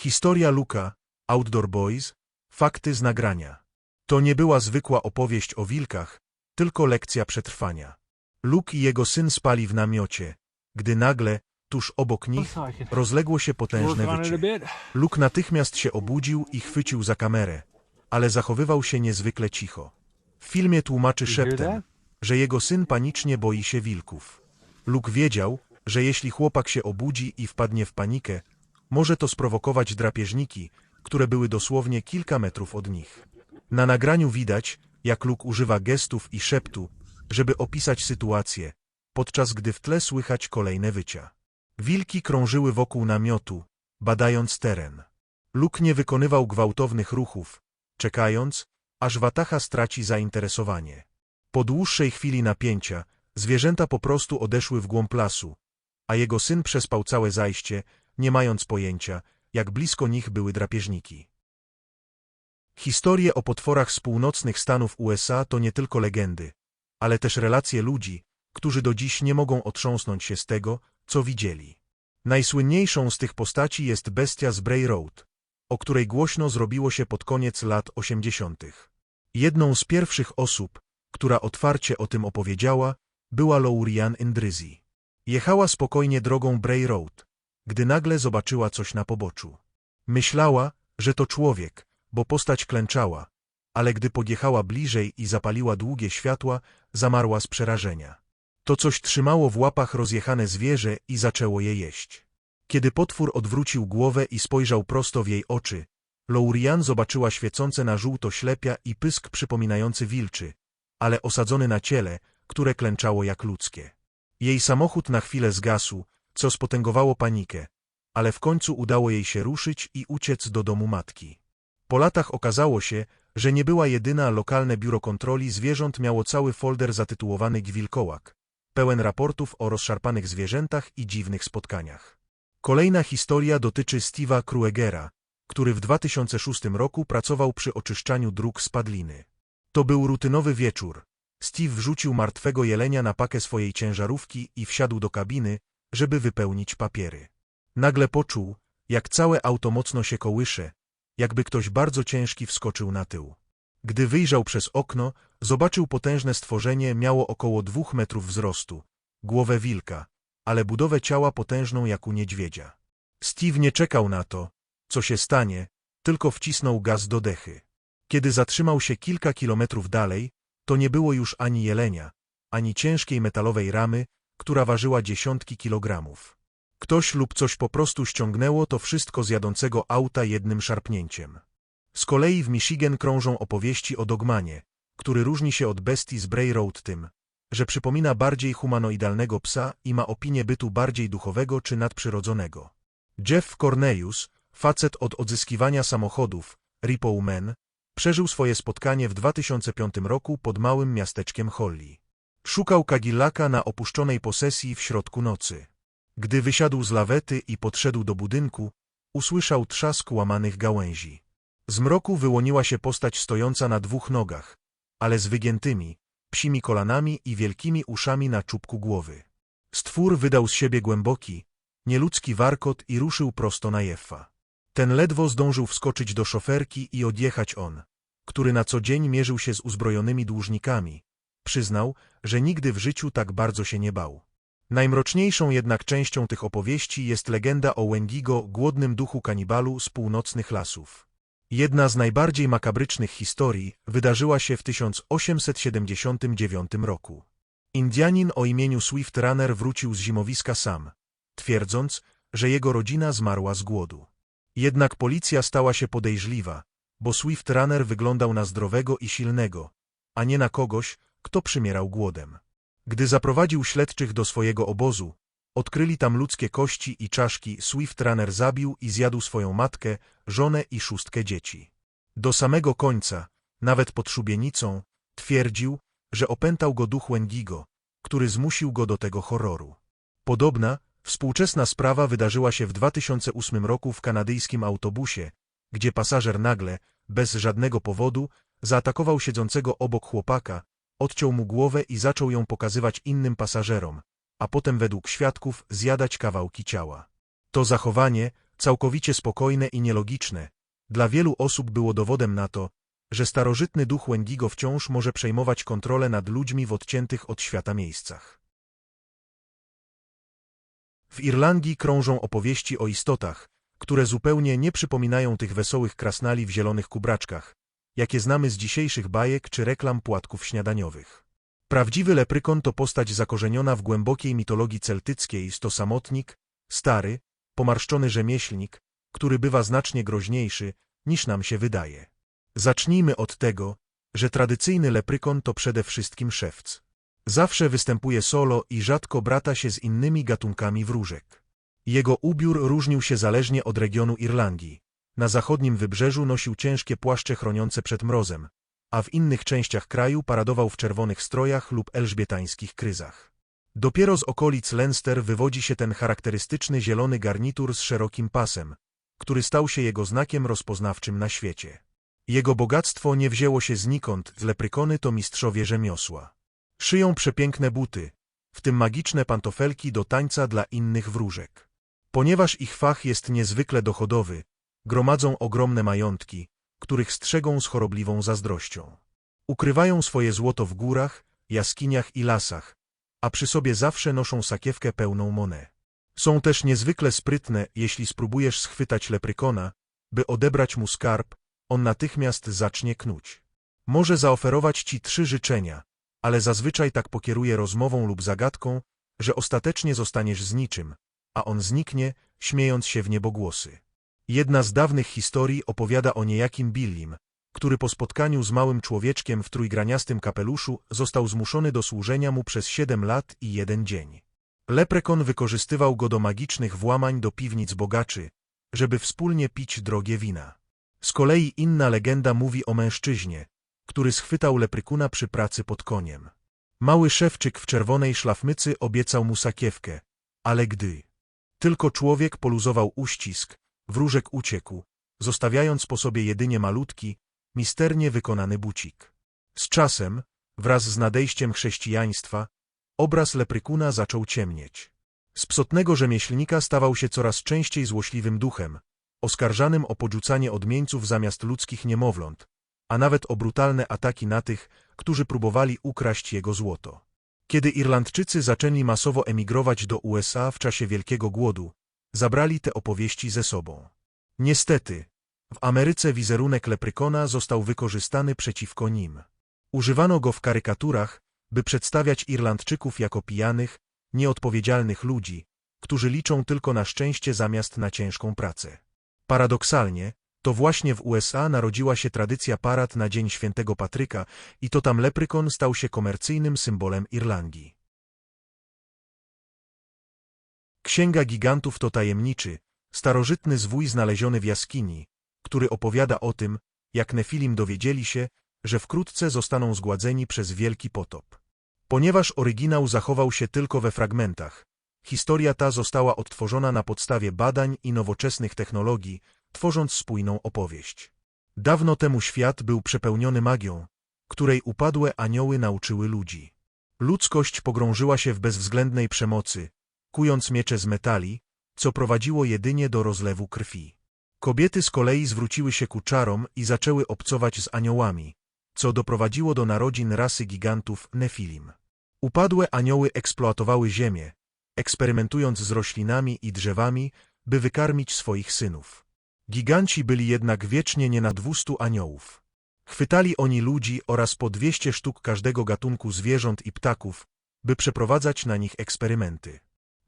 Historia Luka, Outdoor Boys, fakty z nagrania. To nie była zwykła opowieść o wilkach, tylko lekcja przetrwania. Luke i jego syn spali w namiocie, gdy nagle, tuż obok nich, rozległo się potężne wycie. Luke natychmiast się obudził i chwycił za kamerę, ale zachowywał się niezwykle cicho. W filmie tłumaczy szeptem, że jego syn panicznie boi się wilków. Luke wiedział, że jeśli chłopak się obudzi i wpadnie w panikę, może to sprowokować drapieżniki, które były dosłownie kilka metrów od nich. Na nagraniu widać, jak Luke używa gestów i szeptu, żeby opisać sytuację, podczas gdy w tle słychać kolejne wycia. Wilki krążyły wokół namiotu, badając teren. Luke nie wykonywał gwałtownych ruchów, czekając, aż watacha straci zainteresowanie. Po dłuższej chwili napięcia, zwierzęta po prostu odeszły w głąb lasu, a jego syn przespał całe zajście, nie mając pojęcia, jak blisko nich były drapieżniki. Historie o potworach z północnych Stanów USA to nie tylko legendy, ale też relacje ludzi, którzy do dziś nie mogą otrząsnąć się z tego, co widzieli. Najsłynniejszą z tych postaci jest bestia z Bray Road, o której głośno zrobiło się pod koniec lat 80. Jedną z pierwszych osób, która otwarcie o tym opowiedziała, była Laurian Indryzi. Jechała spokojnie drogą Bray Road, gdy nagle zobaczyła coś na poboczu. Myślała, że to człowiek, bo postać klęczała, ale gdy podjechała bliżej i zapaliła długie światła, zamarła z przerażenia. To coś trzymało w łapach rozjechane zwierzę i zaczęło je jeść. Kiedy potwór odwrócił głowę i spojrzał prosto w jej oczy, Laurian zobaczyła świecące na żółto ślepia i pysk przypominający wilczy, ale osadzony na ciele, które klęczało jak ludzkie. Jej samochód na chwilę zgasł, co spotęgowało panikę, ale w końcu udało jej się ruszyć i uciec do domu matki. Po latach okazało się, że nie była jedyna lokalne biuro kontroli zwierząt miało cały folder zatytułowany Gwilkołak, pełen raportów o rozszarpanych zwierzętach i dziwnych spotkaniach. Kolejna historia dotyczy Steve'a Kruegera, który w 2006 roku pracował przy oczyszczaniu dróg z padliny. To był rutynowy wieczór. Steve wrzucił martwego jelenia na pakę swojej ciężarówki i wsiadł do kabiny, żeby wypełnić papiery. Nagle poczuł, jak całe auto mocno się kołysze, jakby ktoś bardzo ciężki wskoczył na tył. Gdy wyjrzał przez okno, zobaczył potężne stworzenie miało około dwóch metrów wzrostu, głowę wilka, ale budowę ciała potężną jak u niedźwiedzia. Steve nie czekał na to, co się stanie, tylko wcisnął gaz do dechy. Kiedy zatrzymał się kilka kilometrów dalej, to nie było już ani jelenia, ani ciężkiej metalowej ramy, która ważyła dziesiątki kilogramów. Ktoś lub coś po prostu ściągnęło to wszystko z jadącego auta jednym szarpnięciem. Z kolei w Michigan krążą opowieści o Dogmanie, który różni się od bestii z Bray Road tym, że przypomina bardziej humanoidalnego psa i ma opinię bytu bardziej duchowego czy nadprzyrodzonego. Jeff Cornelius, facet od odzyskiwania samochodów, Repo Man, przeżył swoje spotkanie w 2005 roku pod małym miasteczkiem Holly. Szukał Cadillaca na opuszczonej posesji w środku nocy. Gdy wysiadł z lawety i podszedł do budynku, usłyszał trzask łamanych gałęzi. Z mroku wyłoniła się postać stojąca na dwóch nogach, ale z wygiętymi, psimi kolanami i wielkimi uszami na czubku głowy. Stwór wydał z siebie głęboki, nieludzki warkot i ruszył prosto na Jeffa. Ten ledwo zdążył wskoczyć do szoferki i odjechać on, który na co dzień mierzył się z uzbrojonymi dłużnikami. Przyznał, że nigdy w życiu tak bardzo się nie bał. Najmroczniejszą jednak częścią tych opowieści jest legenda o Wendigo, głodnym duchu kanibalu z północnych lasów. Jedna z najbardziej makabrycznych historii wydarzyła się w 1879 roku. Indianin o imieniu Swift Runner wrócił z zimowiska sam, twierdząc, że jego rodzina zmarła z głodu. Jednak policja stała się podejrzliwa, bo Swift Runner wyglądał na zdrowego i silnego, a nie na kogoś, kto przymierał głodem. Gdy zaprowadził śledczych do swojego obozu, odkryli tam ludzkie kości i czaszki, Swift Runner zabił i zjadł swoją matkę, żonę i szóstkę dzieci. Do samego końca, nawet pod szubienicą, twierdził, że opętał go duch Wendigo, który zmusił go do tego horroru. Podobna, współczesna sprawa wydarzyła się w 2008 roku w kanadyjskim autobusie, gdzie pasażer nagle, bez żadnego powodu, zaatakował siedzącego obok chłopaka, odciął mu głowę i zaczął ją pokazywać innym pasażerom, a potem według świadków zjadać kawałki ciała. To zachowanie, całkowicie spokojne i nielogiczne, dla wielu osób było dowodem na to, że starożytny duch Wendigo wciąż może przejmować kontrolę nad ludźmi w odciętych od świata miejscach. W Irlandii krążą opowieści o istotach, które zupełnie nie przypominają tych wesołych krasnali w zielonych kubraczkach, jakie znamy z dzisiejszych bajek czy reklam płatków śniadaniowych. Prawdziwy leprykon to postać zakorzeniona w głębokiej mitologii celtyckiej, to samotnik, stary, pomarszczony rzemieślnik, który bywa znacznie groźniejszy, niż nam się wydaje. Zacznijmy od tego, że tradycyjny leprykon to przede wszystkim szewc. Zawsze występuje solo i rzadko brata się z innymi gatunkami wróżek. Jego ubiór różnił się zależnie od regionu Irlandii. Na zachodnim wybrzeżu nosił ciężkie płaszcze chroniące przed mrozem, a w innych częściach kraju paradował w czerwonych strojach lub elżbietańskich kryzach. Dopiero z okolic Leinster wywodzi się ten charakterystyczny zielony garnitur z szerokim pasem, który stał się jego znakiem rozpoznawczym na świecie. Jego bogactwo nie wzięło się znikąd, leprykony to mistrzowie rzemiosła. Szyją przepiękne buty, w tym magiczne pantofelki do tańca dla innych wróżek. Ponieważ ich fach jest niezwykle dochodowy, gromadzą ogromne majątki, których strzegą z chorobliwą zazdrością. Ukrywają swoje złoto w górach, jaskiniach i lasach, a przy sobie zawsze noszą sakiewkę pełną monę. Są też niezwykle sprytne, jeśli spróbujesz schwytać leprykona, by odebrać mu skarb, on natychmiast zacznie knuć. Może zaoferować ci trzy życzenia, ale zazwyczaj tak pokieruje rozmową lub zagadką, że ostatecznie zostaniesz z niczym, a on zniknie, śmiejąc się w niebogłosy. Jedna z dawnych historii opowiada o niejakim Billim, który po spotkaniu z małym człowieczkiem w trójgraniastym kapeluszu został zmuszony do służenia mu przez siedem lat i jeden dzień. Leprekon wykorzystywał go do magicznych włamań do piwnic bogaczy, żeby wspólnie pić drogie wina. Z kolei inna legenda mówi o mężczyźnie, który schwytał leprykuna przy pracy pod koniem. Mały szewczyk w czerwonej szlafmycy obiecał mu sakiewkę, ale gdy tylko człowiek poluzował uścisk, wróżek uciekł, zostawiając po sobie jedynie malutki, misternie wykonany bucik. Z czasem, wraz z nadejściem chrześcijaństwa, obraz leprykuna zaczął ciemnieć. Z psotnego rzemieślnika stawał się coraz częściej złośliwym duchem, oskarżanym o podrzucanie odmieńców zamiast ludzkich niemowląt, a nawet o brutalne ataki na tych, którzy próbowali ukraść jego złoto. Kiedy Irlandczycy zaczęli masowo emigrować do USA w czasie Wielkiego Głodu, zabrali te opowieści ze sobą. Niestety, w Ameryce wizerunek leprykona został wykorzystany przeciwko nim. Używano go w karykaturach, by przedstawiać Irlandczyków jako pijanych, nieodpowiedzialnych ludzi, którzy liczą tylko na szczęście zamiast na ciężką pracę. Paradoksalnie, to właśnie w USA narodziła się tradycja parad na Dzień Świętego Patryka i to tam leprykon stał się komercyjnym symbolem Irlandii. Księga Gigantów to tajemniczy, starożytny zwój znaleziony w jaskini, który opowiada o tym, jak Nefilim dowiedzieli się, że wkrótce zostaną zgładzeni przez wielki potop. Ponieważ oryginał zachował się tylko we fragmentach, historia ta została odtworzona na podstawie badań i nowoczesnych technologii, tworząc spójną opowieść. Dawno temu świat był przepełniony magią, której upadłe anioły nauczyły ludzi. Ludzkość pogrążyła się w bezwzględnej przemocy, kując miecze z metali, co prowadziło jedynie do rozlewu krwi. Kobiety z kolei zwróciły się ku czarom i zaczęły obcować z aniołami, co doprowadziło do narodzin rasy gigantów Nefilim. Upadłe anioły eksploatowały ziemię, eksperymentując z roślinami i drzewami, by wykarmić swoich synów. Giganci byli jednak wiecznie nie na dwustu aniołów. Chwytali oni ludzi oraz po dwieście sztuk każdego gatunku zwierząt i ptaków, by przeprowadzać na nich eksperymenty.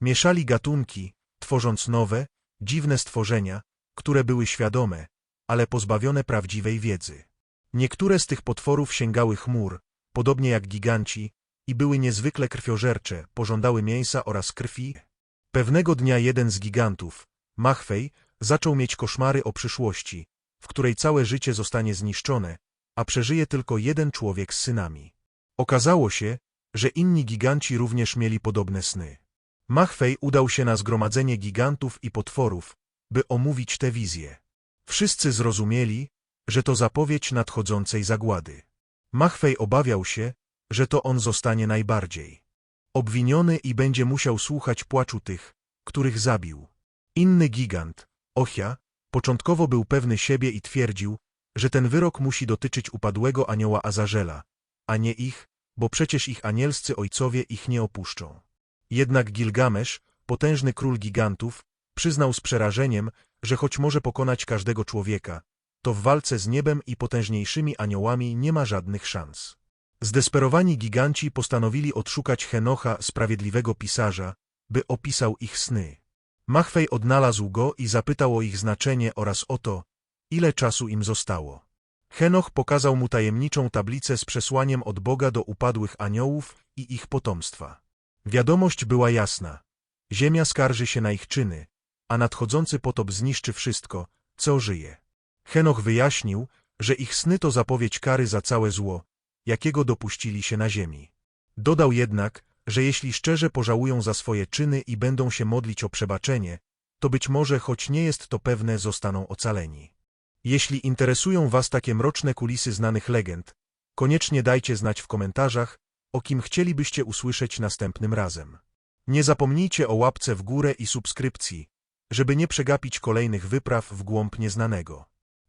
Mieszali gatunki, tworząc nowe, dziwne stworzenia, które były świadome, ale pozbawione prawdziwej wiedzy. Niektóre z tych potworów sięgały chmur, podobnie jak giganci, i były niezwykle krwiożercze, pożądały mięsa oraz krwi. Pewnego dnia jeden z gigantów, Machwej, zaczął mieć koszmary o przyszłości, w której całe życie zostanie zniszczone, a przeżyje tylko jeden człowiek z synami. Okazało się, że inni giganci również mieli podobne sny. Machwej udał się na zgromadzenie gigantów i potworów, by omówić tę wizję. Wszyscy zrozumieli, że to zapowiedź nadchodzącej zagłady. Machwej obawiał się, że to on zostanie najbardziej obwiniony i będzie musiał słuchać płaczu tych, których zabił. Inny gigant, Ochia początkowo był pewny siebie i twierdził, że ten wyrok musi dotyczyć upadłego anioła Azarzela, a nie ich, bo przecież ich anielscy ojcowie ich nie opuszczą. Jednak Gilgamesz, potężny król gigantów, przyznał z przerażeniem, że choć może pokonać każdego człowieka, to w walce z niebem i potężniejszymi aniołami nie ma żadnych szans. Zdesperowani giganci postanowili odszukać Henocha, sprawiedliwego pisarza, by opisał ich sny. Machwej odnalazł go i zapytał o ich znaczenie oraz o to, ile czasu im zostało. Henoch pokazał mu tajemniczą tablicę z przesłaniem od Boga do upadłych aniołów i ich potomstwa. Wiadomość była jasna. Ziemia skarży się na ich czyny, a nadchodzący potop zniszczy wszystko, co żyje. Henoch wyjaśnił, że ich sny to zapowiedź kary za całe zło, jakiego dopuścili się na ziemi. Dodał jednak, że jeśli szczerze pożałują za swoje czyny i będą się modlić o przebaczenie, to być może, choć nie jest to pewne, zostaną ocaleni. Jeśli interesują Was takie mroczne kulisy znanych legend, koniecznie dajcie znać w komentarzach, o kim chcielibyście usłyszeć następnym razem. Nie zapomnijcie o łapce w górę i subskrypcji, żeby nie przegapić kolejnych wypraw w głąb nieznanego.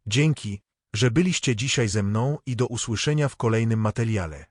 Dzięki, że byliście dzisiaj ze mną i do usłyszenia w kolejnym materiale.